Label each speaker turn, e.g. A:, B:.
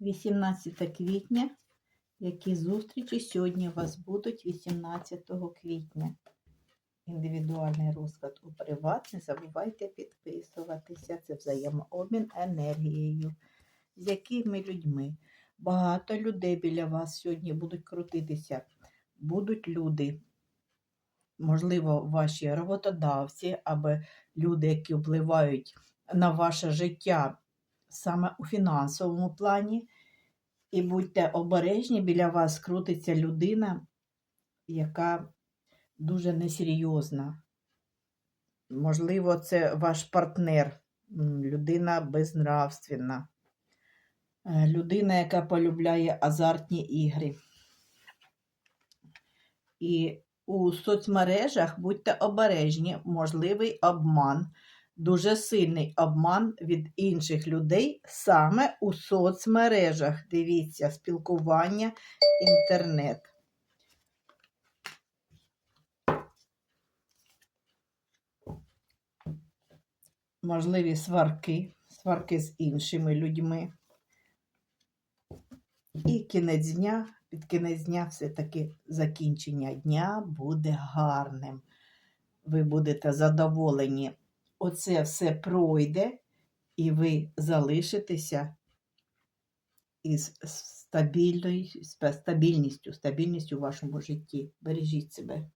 A: 18 квітня. Які зустрічі сьогодні у вас будуть 18 квітня? Індивідуальний розклад у приват. Не забувайте підписуватися. Це взаємообмін енергією. З якими людьми? Багато людей біля вас сьогодні будуть крутитися. Будуть люди, можливо, ваші роботодавці або люди, які впливають на ваше життя саме у фінансовому плані. І будьте обережні, біля вас крутиться людина, яка дуже несерйозна. Можливо, це ваш партнер, людина безнравственна, е, людина, яка полюбляє азартні ігри. І у соцмережах будьте обережні, можливий обман, дуже сильний обман від інших людей саме у соцмережах. Дивіться, спілкування, інтернет. Можливі сварки, сварки з іншими людьми. І кінець дня, під кінець дня все-таки закінчення дня буде гарним. Ви будете задоволені. Оце все пройде, і ви залишитеся із стабільністю, стабільністю у вашому житті. Бережіть себе.